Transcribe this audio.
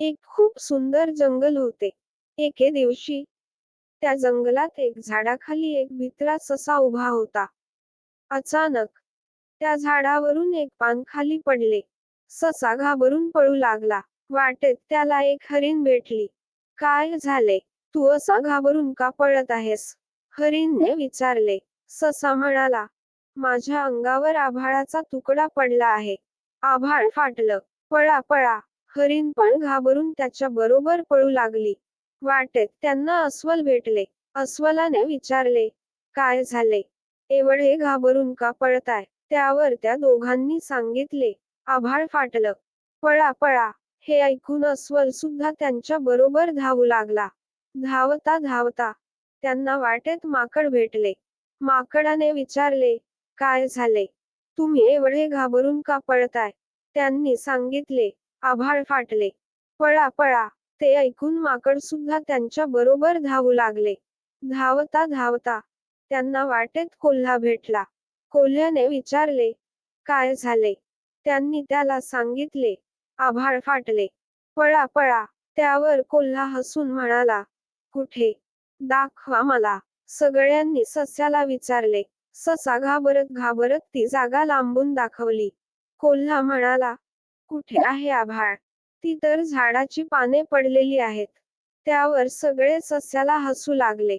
एक खूप सुंदर जंगल होते. एके दिवशी त्या जंगलात एक झाडाखाली एक भित्रा ससा उभा होता. अचानक त्या झाडावरून एक पान खाली पडले. ससा घाबरून पळू लागला. वाटेत त्याला एक हरिण भेटली. काय झाले? तू असा घाबरून का पळत आहेस? हरिणने विचारले. ससा म्हणाला माझ्या अंगावर आभाळाचा तुकडा पडला आहे. आभाळ फाटलं. पळा पळा. हरिण पण घाबरून त्याच्या बरोबर पळू लागली. वाटेत त्यांना अस्वल भेटले. अस्वलाने विचारले काय झाले? एवढे घाबरून का पळताय? त्यावर त्या दोघांनी सांगितले आभाळ फाटलं. पळा पळा. हे ऐकून अस्वल सुद्धा त्यांच्या बरोबर धावू लागला. धावता धावता त्यांना वाटेत माकड भेटले. माकडाने विचारले काय झाले? तुम्ही एवढे घाबरून का पळताय? त्यांनी सांगितले आभाळ फाटले. पळा पळा. ते ऐकून माकड सुद्धा त्यांच्या बरोबर धावू लागले. धावता धावता त्यांना वाटेत कोल्हा भेटला. कोल्ह्याने विचारले काय झाले? त्यांनी त्याला सांगितले आभाळ फाटले. पळा पळा. त्यावर कोल्हा हसून म्हणाला कुठे? दाखवा मला. सगळ्यांनी सस्याला विचारले. ससा घाबरत घाबरत ती जागा लांबून दाखवली. कोल्हा म्हणाला कुठे आहे आभाळ? ती तर झाडाची पाने पडलेली आहेत. त्यावर सगळे सस्याला हसू लागले.